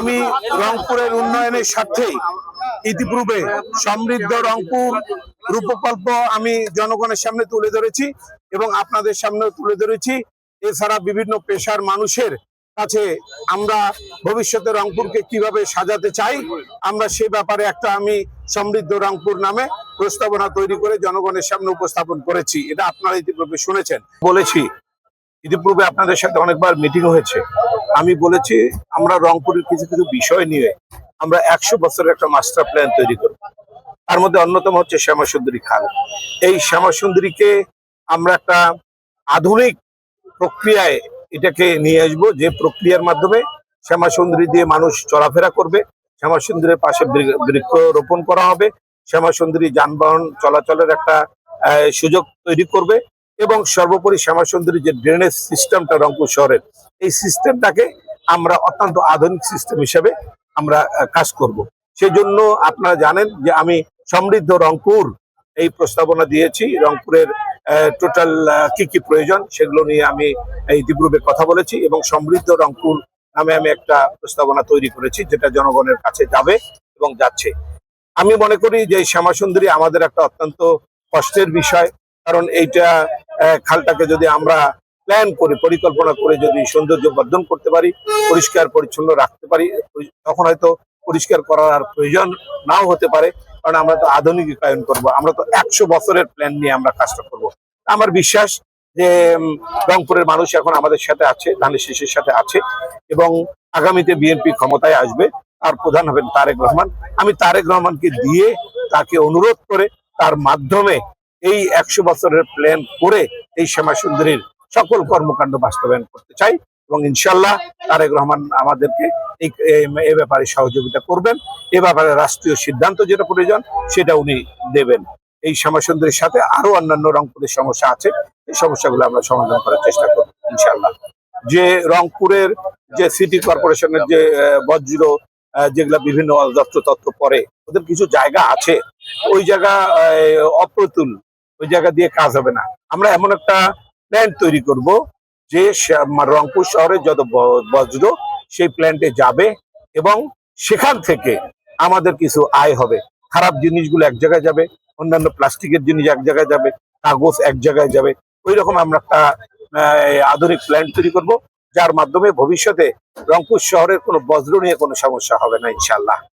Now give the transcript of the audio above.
আমি রংপুরের উন্নয়নের স্বার্থেই ইতিপূর্বে সমৃদ্ধ রংপুর রূপকল্প আমি জনগণের সামনে তুলে ধরেছি এবং আপনাদের সামনে তুলে ধরেছি। এছাড়া বিভিন্ন পেশার মানুষের কাছে আমরা ভবিষ্যতে রংপুরকে কীভাবে সাজাতে চাই, আমরা সে ব্যাপারে একটা আমি সমৃদ্ধ রংপুর নামে প্রস্তাবনা তৈরি করে জনগণের সামনে উপস্থাপন করেছি। এটা আপনারা ইতিপূর্বে শুনেছেন। বলেছি, ইতিপূর্বে আপনাদের সাথে অনেকবার মিটিং হয়েছে। আমি বলেছি, আমরা রংপুরের কিছু কিছু বিষয় নিয়ে আমরা একশো বছরের একটা মাস্টার প্ল্যান তৈরি করব। তার মধ্যে অন্যতম হচ্ছে শ্যামাসুন্দরী খাল। এই শ্যামাসুন্দরীকে আমরা একটা আধুনিক প্রক্রিয়ায় এটাকে নিয়ে আসব, যে প্রক্রিয়ার মাধ্যমে শ্যামাসুন্দরী দিয়ে মানুষ চলাফেরা করবে, শ্যামাসুন্দরীর পাশে বৃক্ষ রোপণ করা হবে, শ্যামাসুন্দরী যানবাহন চলাচলের একটা সুযোগ তৈরি করবে এবং সর্বোপরি শ্যামাসুন্দরী যে ড্রেনেজ সিস্টেমটা রংপুর শহরের, এই সিস্টেমটাকে আমরা অত্যন্ত আধুনিক সিস্টেম হিসেবে আমরা কাজ করব। সেই জন্য আপনারা জানেন যে আমি সমৃদ্ধ রংপুর এই প্রস্তাবনা দিয়েছি। রংপুরের টোটাল কি কি প্রয়োজন সেগুলো নিয়ে আমি এই ইতিপূর্বে কথা বলেছি এবং সমৃদ্ধ রংপুর নামে আমি একটা প্রস্তাবনা তৈরি করেছি যেটা জনগণের কাছে যাবে এবং যাচ্ছে। আমি মনে করি যে শ্যামাসুন্দরী আমাদের একটা অত্যন্ত কষ্টের বিষয়, কারণ এইটা খালটাকে যদি আমরা প্ল্যান করে, পরিকল্পনা করে যদি সৌন্দর্য বর্ধন করতে পারি, পরিষ্কার, পরিচ্ছন্ন রাখতে পারি তখন হয়তো পরিষ্কার করার আর প্রয়োজন নাও হতে পারে, কারণ আমরা তো আধুনিকায়ন করব। আমরা তো একশো বছরের প্ল্যান নিয়ে আমরা কাজটা করব। আমার বিশ্বাস যে রংপুরের মানুষ এখন আমাদের সাথে আছে, ধানের শীষের সাথে আছে, এবং আগামীতে বিএনপি ক্ষমতায় আসবে আর প্রধান হবেন তারেক রহমান। আমি তারেক রহমানকে দিয়ে তাকে অনুরোধ করে, তার মাধ্যমে এই একশো বছরের প্ল্যান করে এই শ্যামা সুন্দরীর সকল কর্মকাণ্ড বাস্তবায়ন করতে চাই এবং ইনশাল্লাহ তারেক রহমান আমাদেরকে এই ব্যাপারে সহযোগিতা করবেন। এ ব্যাপারে রাষ্ট্রীয় সিদ্ধান্ত যেটা প্রয়োজন, সেটা উনি দেবেন। এই শ্যামা সুন্দরীর সাথে আরও অন্যান্য রংপুরের সমস্যা আছে, এই সমস্যাগুলো আমরা সমাধান করার চেষ্টা করব ইনশাল্লাহ। যে রংপুরের যে সিটি কর্পোরেশনের যে বজ্র যেগুলা বিভিন্ন অদপ্ত তত্ত্ব পরে ওদের কিছু জায়গা আছে। ওই জায়গা অপ্রতুল ওই জায়গা দিয়ে কাজ হবে না। আমরা এমন একটা প্ল্যান তৈরি করব যে রংপুর শহরে যত বজ্র, সেই প্ল্যান্টে যাবে এবং সেখান থেকে আমাদের কিছু আয় হবে। খারাপ জিনিসগুলো এক জায়গায় যাবে, অন্যান্য প্লাস্টিকের জিনিস এক জায়গায় যাবে, কাগজ এক জায়গায় যাবে। ওই রকম আমরা একটা আধুনিক প্ল্যান তৈরি করব, যার মাধ্যমে ভবিষ্যতে রংপুর শহরের কোনো বজ্র নিয়ে কোনো সমস্যা হবে না ইনশাল্লাহ